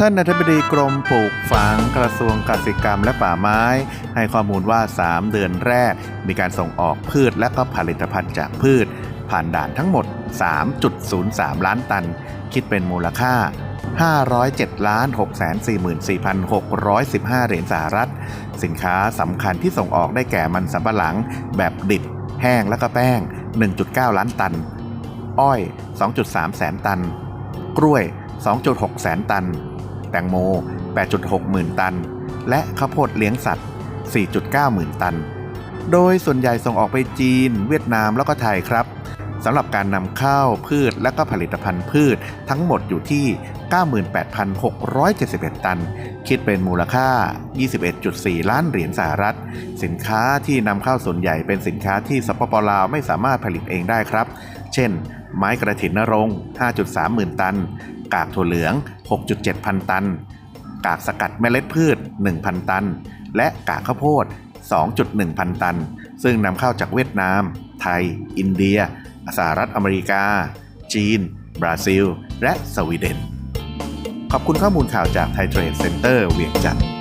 ท่านอธิบดีกรมปลูกฝังกระทรวงเกษตรกรรมและป่าไม้ ให้ข้อมูลว่า 3 เดือนแรก มีการส่งออกพืชและก็ผลิตภัณฑ์จากพืช ผ่านด่านทั้งหมด 3.03 ล้านตัน คิดเป็นมูลค่า 507ล้าน644,615 เหรียญสหรัฐ สินค้าสำคัญที่ส่งออกได้แก่มันสำปะหลัง แบบดิบ แห้งและก็แป้ง 1.9 ล้านตัน อ้อย 2.3 แสนตัน กล้วย 2.6 แสนตัน แตงโม 8.6 หมื่นตัน และข้าวโพดเลี้ยงสัตว์ 4.9 หมื่นตัน โดยส่วนใหญ่ส่งออกไปจีน เวียดนามแล้วก็ไทยครับ สำหรับการนำเข้าพืชและก็ผลิตภัณฑ์พืชทั้งหมดอยู่ที่ 98,671 ตัน คิดเป็นมูลค่า 21.4 ล้านเหรียญสหรัฐ สินค้าที่นำเข้าส่วนใหญ่เป็นสินค้าที่สปปลาวไม่สามารถผลิตเองได้ครับ เช่น ไม้กระถินนรง 5.3 หมื่นตัน กากถั่วเหลือง 6.7 พันตัน กากสกัดเมล็ดพืช 1,000 ตัน และกากข้าวโพด 2.1 พันตัน ซึ่งนำเข้าจากเวียดนาม ไทย อินเดีย สหรัฐอเมริกา จีน บราซิล และสวีเดน ขอบคุณข้อมูลข่าวจากไทยเทรดเซ็นเตอร์เวียงจันทร์